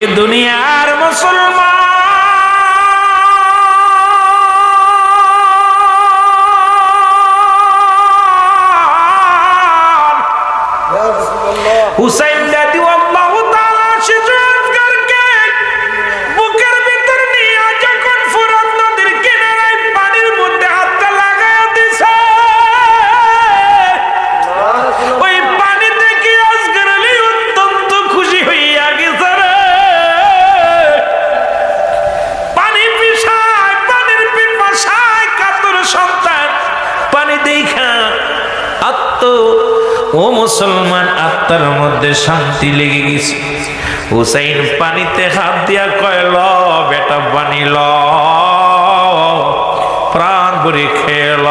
দুনিয়ার মুসলমান ও মুসলমান, আত্মার মধ্যে শান্তি লেগে গেছে। হুসাইন পানিতে হাত দিয়া কয়ল বেটা বানিল, প্রাণ ভরে খেল।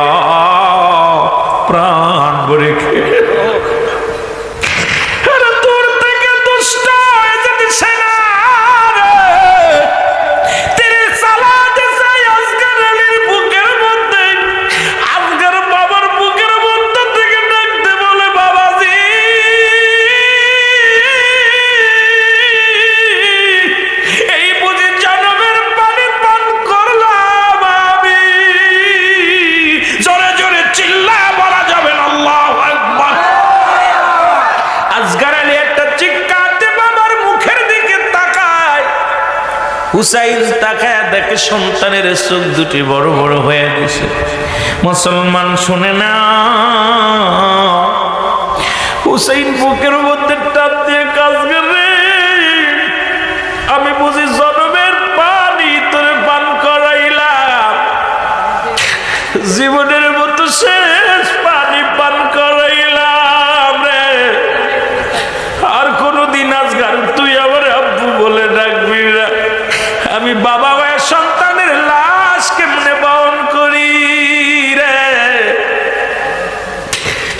হুসাইন তাকায় দেখে সন্তানের চোখ দুটি বড় বড় হয়ে গেছে। মুসলমান শুনে না হুসাইন বুকের মধ্যে টান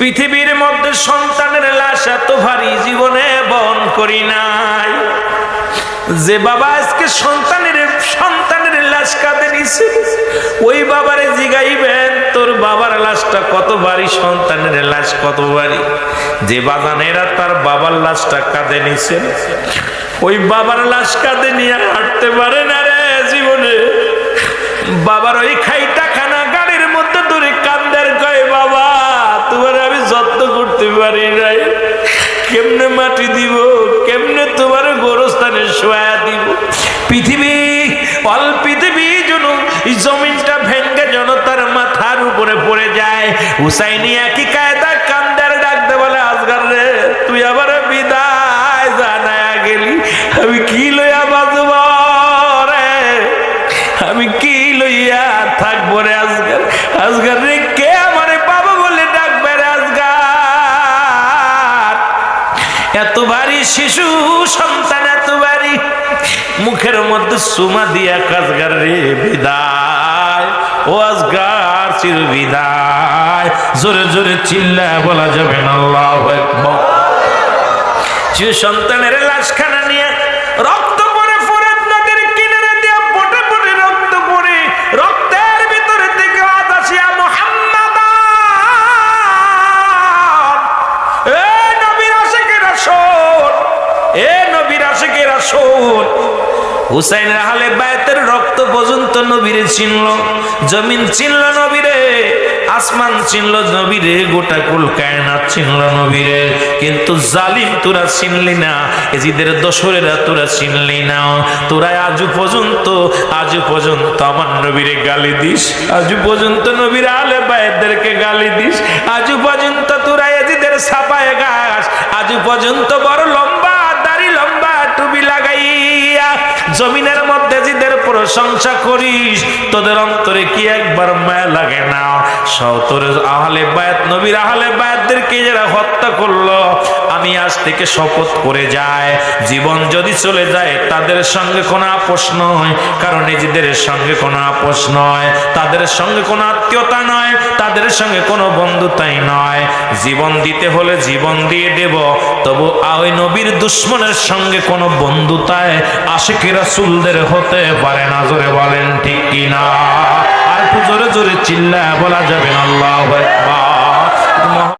পৃথিবীর মধ্যে সন্তানের লাশ এত ভারী, জীবনে বহন করি নাই। যে বাবা আজকে সন্তানের সন্তানের লাশ কাঁদে নিছে, ওই বাবারে জিগাইবেন, তোর বাবার লাশটা কত ভারী, সন্তানের লাশ কত ভারী। যে বাগানেরা তার বাবার লাশটা কাঁদে নিছে, ওই বাবার লাশ কাঁদে নিয়ে কেমনে মাটি দিব? কেমনে তোমার গোরস্থানে শোয়া দিব? পৃথিবী, অল পৃথিবী যেন জমিনটা ভেঙ্গে জনতার তার মাথার উপরে পড়ে যায়। হুসাইনি একই কায়দা এত ভারী শিশু, সন্তান এত ভারী মুখের মধ্যে সুমা দিয়া কাজগার রে বিদায়, ও আজগার চির বিদায়। জোরে জোরে চিল্লা বলা যাবে না, আল্লাহু সন্তানের লাশখানা নিয়ে রক্ত আশেকেরা শোন হুসাইনের হালে বায়তের রক্ত পর্যন্ত নবীরে চিনল, জমিন চিনল নবীরে, আসমান চিনল নবীরে, গোটা কুল কায়নাত চিনল নবীরে। কিন্তু জালিম তোরা চিনলি না, এজিদের দশরেরা তোরা চিনলি না। তোরা আজ পর্যন্ত আজ পর্যন্ত আমার নবীরে গালি দিস, আজ পর্যন্ত নবীর আলে বায়তদেরকে গালি দিস, আজ পর্যন্ত তোরা এজিদের ছাপায় গাছ আজ পর্যন্ত বড় লম্বা জমিনের মধ্যে জিদের প্রশংসা করিস, তোদের অন্তরে কি একবার মায়া লাগে না? সতরে আহলে বায়াত নবীর আহলে বায়াতদেরকে যারা হত্যা করল, আমি আজ থেকে শপথ করে যায় জীবন যদি চলে যায়, তাদের সঙ্গে কোনো আপোষ নয়, কারণ নিজেদের সঙ্গে কোনো আপোষ নয়। তাদের সঙ্গে কোনো আত্মীয়তা নয়, তাদের সঙ্গে কোনো বন্ধুতাই নয়। জীবন দিতে হলে জীবন দিয়ে দেব, তবু ওই নবীর দুশ্মনের সঙ্গে কোনো বন্ধুতায় আশিকি রাসূলদের হতে পারে না, জোরে বলেন ঠিক কিনা আর একটু জোরে জোরে চিল্লা বলা যাবে না, আল্লাহু